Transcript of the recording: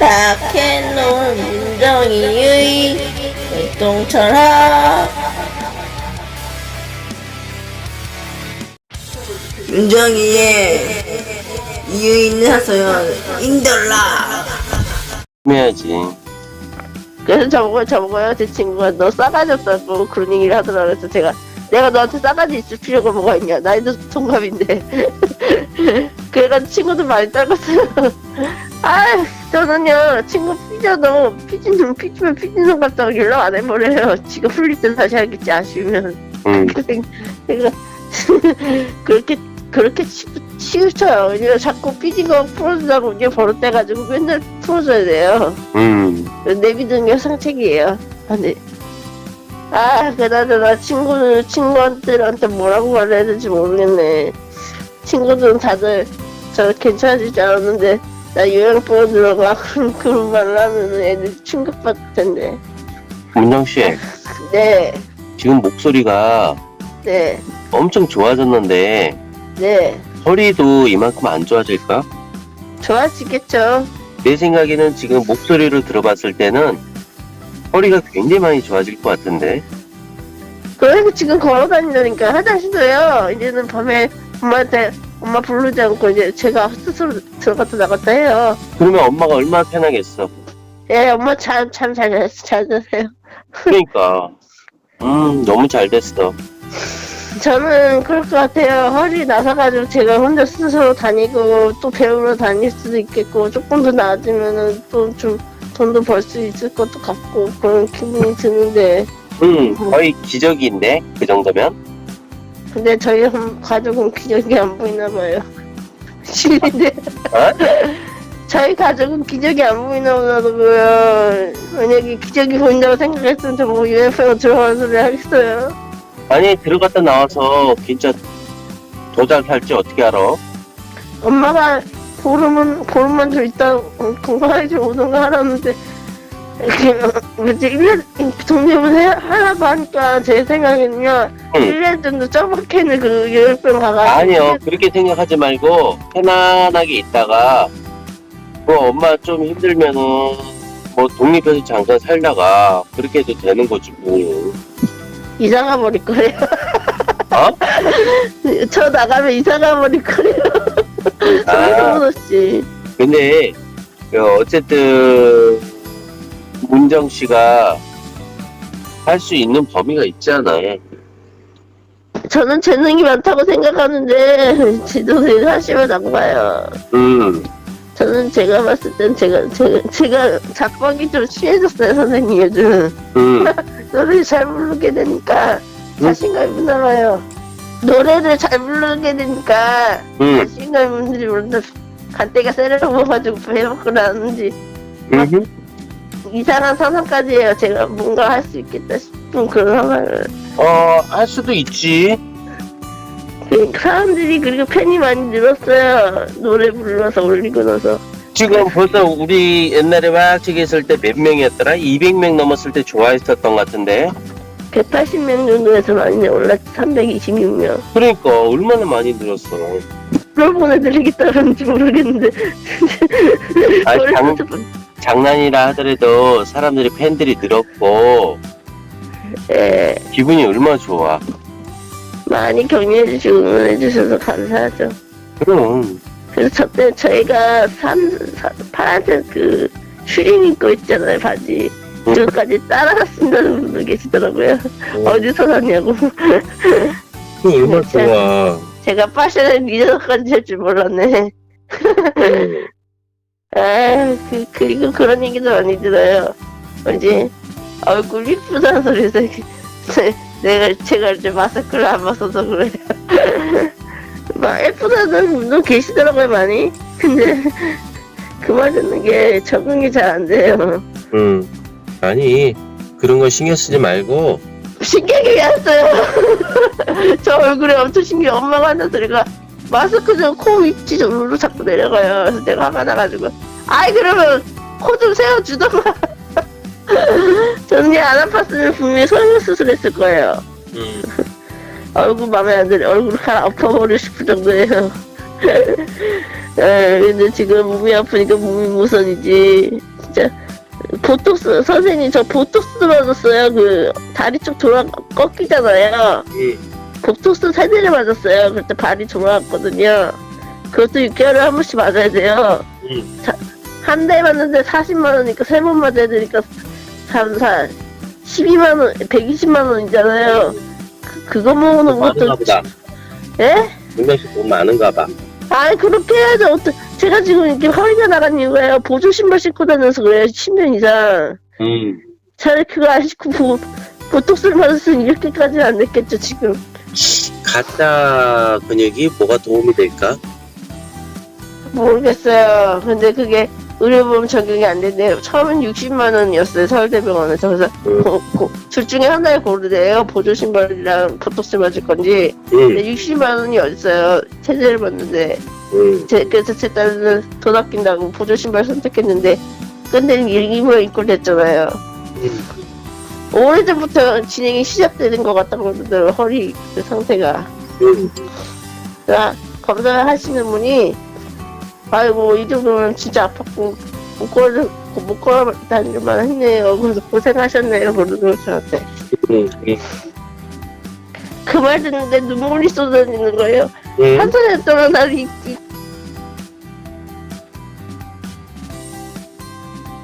딱해놓은 민정이의 활동철학 민정이의 이유 있는 하소연 인돌라. 해야지. 그래서 저보고 저보고요 제 친구가 너 싸가지 없다고 그런 얘기를 하더라고요 그래서 제가 내가 너한테 싸가지 있을 필요가 뭐가 있냐? 나이도 동갑인데. 그래가지고 친구도 많이 떨궜어요. 아 저는요 친구 삐져도 삐지는 삐지면 삐지는 것 같다고 연락 안 해버려요 지가 풀릴 때 다시 하겠지 아쉬우면 응. 제가 그렇게 그렇게 치, 치우쳐요 왜냐면 자꾸 삐지고 풀어주다가 이제 버릇돼가지고 맨날 풀어줘야 돼요 음. 내비두는 게 상책이에요. 아, 네. 아, 그나저나 친구들, 친구들한테 뭐라고 말해야 될지 모르겠네. 친구들은 다들 저 괜찮아지지 않았는데, 나 요양 보러 들어가. 그런, 그런 말을 하면 애들 충격받을 텐데. 문정 씨, 네, 지금 목소리가 네, 엄청 좋아졌는데 네. 허리도 이만큼 안 좋아질까? 좋아지겠죠. 내 생각에는 지금 목소리를 들어봤을 때는 허리가 굉장히 많이 좋아질 것 같은데. 그래서 지금 걸어 다니려니까 화장실도요. 이제는 밤에 엄마한테 엄마 부르지 않고 이제 제가 스스로 들어갔다 나갔다 해요. 그러면 엄마가 얼마나 편하겠어. 예, 엄마 참, 참 잘, 잘 자세요. 그러니까. 음, 너무 잘 됐어. 저는 그럴 것 같아요. 허리 나서가지고 제가 혼자 스스로 다니고 또 배우러 다닐 수도 있겠고 조금 더 나아지면은 또 좀 돈도 벌 수 있을 것도 같고 그런 기분이 드는데 음, 거의 기적인데 그 정도면. 근데 저희 한- 가족은 기적이 안 보이나 봐요. 실인데 어? 저희 가족은 기적이 안 보이나 보다고요. 만약에 기적이 보인다고 생각했으면 저뭐 UFO 들어가는 소리 하겠어요. 아니 들어갔다 나와서 진짜 살지 어떻게 알아? 엄마가 보름은 보름만 더 있다 좀 오던가 하라는데 이렇게 뭐지 1년 독립을 해, 하라고 하니까 제 생각에는요 응. 1년 정도 쩌박해는 그 열병 가가지고 아니요 그렇게 생각하지 말고 편안하게 있다가 뭐 엄마 좀 힘들면은 뭐 독립해서 잠깐 살다가 그렇게 해도 되는 거지 뭐. 이사가 버릴 거예요 어? 저 나가면 이사가 버릴 거예요 아. 송은호 씨 근데 그 어쨌든 문정 씨가 할 수 있는 범위가 있잖아요. 저는 재능이 많다고 생각하는데 지도를 하시면 안 봐요. 음, 저는 제가 봤을 땐 제가 제가, 제가 작곡이 좀 취해졌어요 선생님 요즘. 음, 노래를 잘 부르게 되니까 자신감이 있나 봐요. 노래를 잘 부르게 되니까 음, 자신감이 있는지 모른다. 간대가 세려먹어가지고 배워먹고 나는지. 음, 이상한 상상까지 해요. 제가 뭔가 할 수 있겠다 싶은 그런 상상을. 어, 할 수도 있지. 그 사람들이 그리고 팬이 많이 늘었어요. 노래 불러서 올리고 나서. 지금 벌써 우리 옛날에 와학책 했을 때 몇 명이었더라? 200명 넘었을 때 좋아했었던 것 같은데. 180명 정도에서 많이 올랐지 326명. 그러니까 얼마나 많이 늘었어. 뭘 보내드리겠다는지 모르겠는데. 아니, 장난이라 하더라도 사람들이 팬들이 늘었고 예. 기분이 얼마나 좋아. 많이 격려해주시고 응원해주셔서 감사하죠. 그럼 그래서 저때 저희가 산, 사- 파란색 그 슈링 입고 있잖아요, 바지. 응. 그거까지 따라가 쓴다는 분도 계시더라고요. 어디서 샀냐고. 그 얼마나. 좋아. 제가 패션을 리더까지 할 줄 몰랐네. 아, 그, 그리고 그런 얘기도 많이 들어요. 뭐지? 얼굴 이쁘다는 소리에서 내가 제가 이제 마스크를 안 벗어서 그래요. 막 예쁘다는 분도 계시더라고요 많이. 근데 그 말 듣는 게 적응이 잘 안 돼요. 응. 아니 그런 거 신경 쓰지 말고 신기하게 했어요. 저 얼굴에 엄청 신기해. 엄마가 하는 소리가 마스크 좀 코 위치 정도로 자꾸 내려가요. 그래서 내가 화가 나가지고 아이 그러면 코 좀 세워주던가. 저는 안 아팠으면 분명히 성형 수술했을 거예요. 응. 얼굴 마음에 안 들어. 얼굴 하나 엎어버리고 싶을 정도예요. 에, 근데 지금 몸이 아프니까 몸이 무선이지. 보톡스 선생님 저 보톡스 맞았어요. 그 다리 쪽 돌아 꺾이잖아요. 응. 보톡스 세 대를 맞았어요. 그때 발이 돌아갔거든요. 그것도 6개월에 한 번씩 맞아야 돼요. 응. 한 대 맞는데 40만 원이니까 세 번 맞아야 되니까 3, 4, 12만 원, 120만 원이잖아요. 그, 그거 모으는 많은가 것도 보다. 예? 분명히 돈 많은가 봐. 아니 그렇게 해야죠. 어떠, 제가 지금 이렇게 허리가 나간 이유가요. 보조 신발 신고 다녀서 그래요. 10년 이상. 응. 차라리 그거 안 신고 보, 보톡스를 맞았으면 이렇게까지는 안 됐겠죠 지금. 가짜 근육이 뭐가 도움이 될까? 모르겠어요. 근데 그게 의료보험 적용이 안 된대요. 처음엔 60만 원이었어요. 서울대병원에서. 그래서 응. 고- 고- 둘 중에 하나를 고르래요. 보조 신발이랑 보톡스 맞을 건지. 응. 근데 60만 원이 어딨어요. 체제를 받는데. 응. 제, 그래서 제 딸은 돈 아낀다고 보조 신발 선택했는데 끝내는 일기부에 입고 됐잖아요. 응. 오래전부터 진행이 시작되는 것 같다고 그러더라고요. 허리 그 상태가. 응. 그러니까 검사를 하시는 분이 아이고 이 정도면 진짜 아팠고 못 걸어 못 걸어 다닐 만 했네요. 그래서 고생하셨네요. 그러더라고요 저한테. 응. 응. 그말 듣는데 눈물이 쏟아지는 거예요. 응. 한 살에 동안 나를 잊, 잊,